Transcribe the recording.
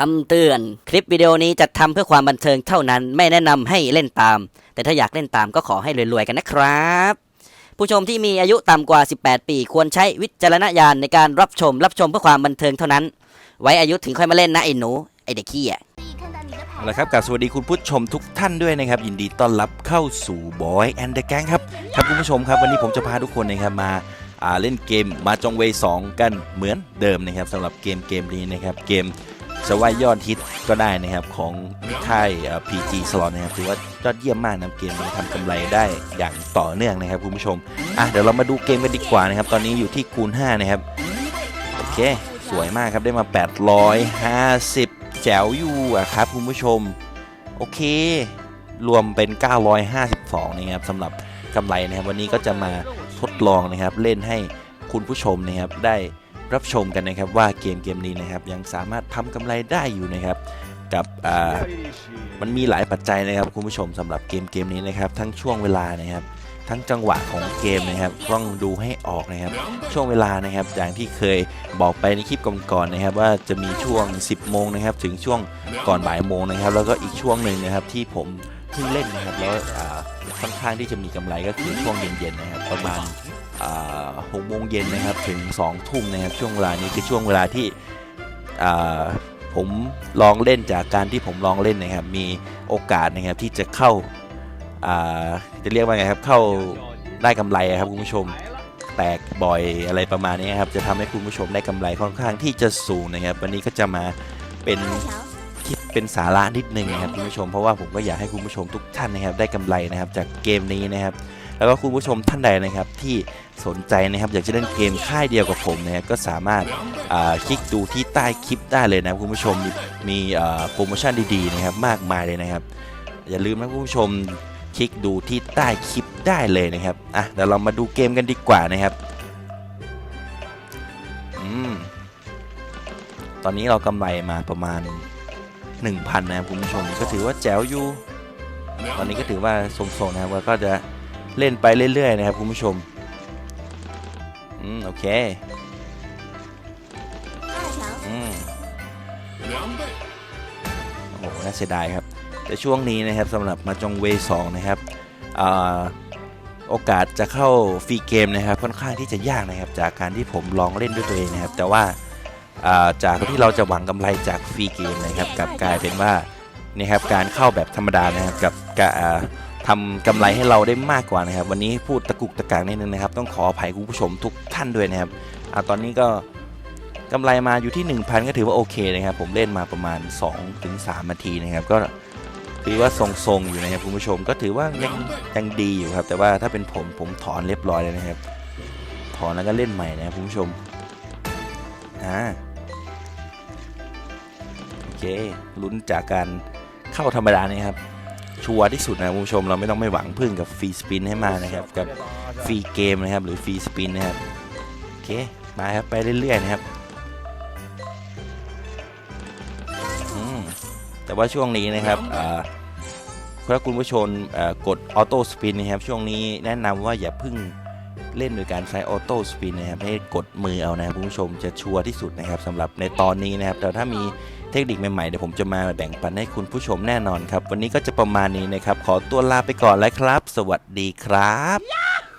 คำเตือน คลิปวิดีโอนี้จัดทำเพื่อความบันเทิงเท่านั้น ไม่แนะนำให้เล่นตาม แต่ถ้าอยากเล่นตามก็ขอให้รวยๆกันนะครับ ผู้ชมที่มีอายุต่ำกว่า 18 ปี ควรใช้วิจารณญาณในการรับชม รับชมเพื่อความบันเทิงเท่านั้น ไว้อายุถึงค่อยมาเล่นนะไอ้หนู ไอ้เด็กขี้อะเอาละครับกับสวัสดีคุณผู้ชมทุกท่านด้วยนะครับ ยินดีต้อนรับเข้าสู่ Boy and the Gang ครับครับคุณผู้ชมครับวันนี้ผมจะพาทุกคนนะครับมาเล่นเกมมาจองเวย์2กันเหมือนเดิมนะครับสำหรับเกมเกมนี้นะครับเกม สวายยอดฮิตก็ได้นะครับของค่าย PG Slot นะครับถือว่ายอดเยี่ยมมากนะเกมนี้ทำกำไรได้อย่างต่อเนื่องนะครับคุณผู้ชมอะเดี๋ยวเรามาดูเกมกันดีกว่านะครับ ตอนนี้อยู่ที่คูณ 5 นะครับ โอเค สวยมากครับได้มา 850 แจ๋วอยู่อะครับคุณผู้ชม โอเค รวมเป็น 952 นะครับสำหรับกำไรนะครับ วันนี้ก็จะมาทดลองนะครับเล่นให้คุณผู้ชมนะครับได้ รับชมกันนะครับว่าเกมเกมนี้นะครับยังสามารถทำกำไรได้อยู่นะครับกับอ่ามันมีหลายปัจจัยนะครับคุณผู้ชมสำหรับเกมเกมนี้นะครับทั้งช่วงเวลานะครับทั้งจังหวะของเกมนะครับต้องดูให้ออกนะครับ ช่วงเวลานะครับอย่างที่เคยบอกไปในคลิปก่อนๆนะครับ ว่าจะมีช่วง 10 โมงนะครับ ถึงช่วงก่อนบ่ายโมงนะครับ แล้วก็อีกช่วงหนึ่งนะครับที่ผมเพิ่งเล่นนะครับแล้วอ่า ค่อนข้างที่จะมีกำไรก็คือช่วงเย็นๆนะครับประมาณหกโมงเย็นนะครับถึง2ทุ่มนะครับช่วงเวลานี้คือช่วงเวลาที่อ่าผมลองเล่นจากการที่ผมลองเล่นนะครับมีโอกาสนะครับที่จะเข้าอ่าจะเรียกว่าไงครับเข้าได้กำไรอะครับคุณผู้ชมแตกบ่อยอะไรประมาณนี้ครับจะทำให้คุณผู้ชมได้กำไรค่อนข้างที่จะสูงนะครับ วันนี้ก็จะมาเป็น คลิปเป็นสาระนิดนึงนะครับคุณผู้ชมเพราะว่าผมก็อยากให้คุณผู้ชมทุกท่านนะครับได้กำไรนะครับจากเกมนี้นะครับแล้วก็คุณผู้ชมท่านใดนะครับที่สนใจนะครับอยากจะเล่นเกมค่ายเดียวกับผมนะครับก็สามารถคลิกดูที่ใต้คลิปได้เลยนะคุณผู้ชมมีโปรโมชั่นดีๆนะครับมากมายเลยนะครับ อย่าลืมนะคุณผู้ชมคลิกดูที่ใต้คลิปได้เลยนะครับอะเดี๋ยวเรามาดูเกมกันดีกว่านะครับอืมตอนนี้เรากำไรมาประมาณ 1,000 นะครับคุณผู้ชมก็ถือว่าแจ๋วอยู่ ตอนนี้ก็ถือว่าทรงๆนะครับก็จะเล่นไปเรื่อยๆนะครับคุณผู้ชมอืมโอเคอืมโอ้โหน่าเสียดายครับ แต่ช่วงนี้นะครับสำหรับมาจงเวสองนะครับอ่าโอกาสจะเข้าฟรีเกมนะครับค่อนข้างที่จะยากนะครับจากการที่ผมลองเล่นด้วยตัวเองนะครับ แต่ว่า จากที่เราจะหวังกำไรจากฟรีเกมนะครับกับกลายเป็นว่านี่ครับการเข้าแบบธรรมดานะครับกับกะอ่าทำกำไรให้เราได้มากกว่านะครับ วันนี้พูดตะกุกตะกากนิดนึงนะครับ ต้องขออภัยคุณผู้ชมทุกท่านด้วยนะครับอตอนนี้ก็กำไรมาอยู่ที่ 1,000 ก็ถือว่าโอเคนะครับ ผมเล่นมาประมาณ 2-3นาทีนะครับ ก็ถือว่าทรงๆอยู่นะครับคุณผู้ชมก็ถือว่ายังยังดีอยู่ครับ แต่ว่าถ้าเป็นผมผมถอนเรียบร้อยเลยนะครับ ถอนแล้วก็เล่นใหม่นะครับคุณผู้ชม อ่าโอเคลุ้นจากการเข้าธรรมดานี่ครับ ชัวร์ที่สุดนะคุณผู้ชมเราไม่ต้องไม่หวังพึ่งกับฟรีสปินให้มานะครับ กับฟรีเกมนะครับ หรือฟรีสปินนะครับ โอเค มาครับ ไปเรื่อยๆนะครับอืมแต่ว่าช่วงนี้นะครับอ่าถ้าคุณผู้ชมกดออโต้สปินนะครับ ช่วงนี้แนะนำว่าอย่าพิ่ง เล่นโดยการใช้ออโต้สปินนะครับให้กดมือเอานะครับคุณผู้ชมจะชัวร์ที่สุดนะครับสำหรับในตอนนี้นะครับแต่ถ้ามีเทคนิคใหม่ๆเดี๋ยวผมจะมาแบ่งปันให้คุณผู้ชมแน่นอนครับ วันนี้ก็จะประมาณนี้นะครับ ขอตัวลาไปก่อนแล้วครับ สวัสดีครับ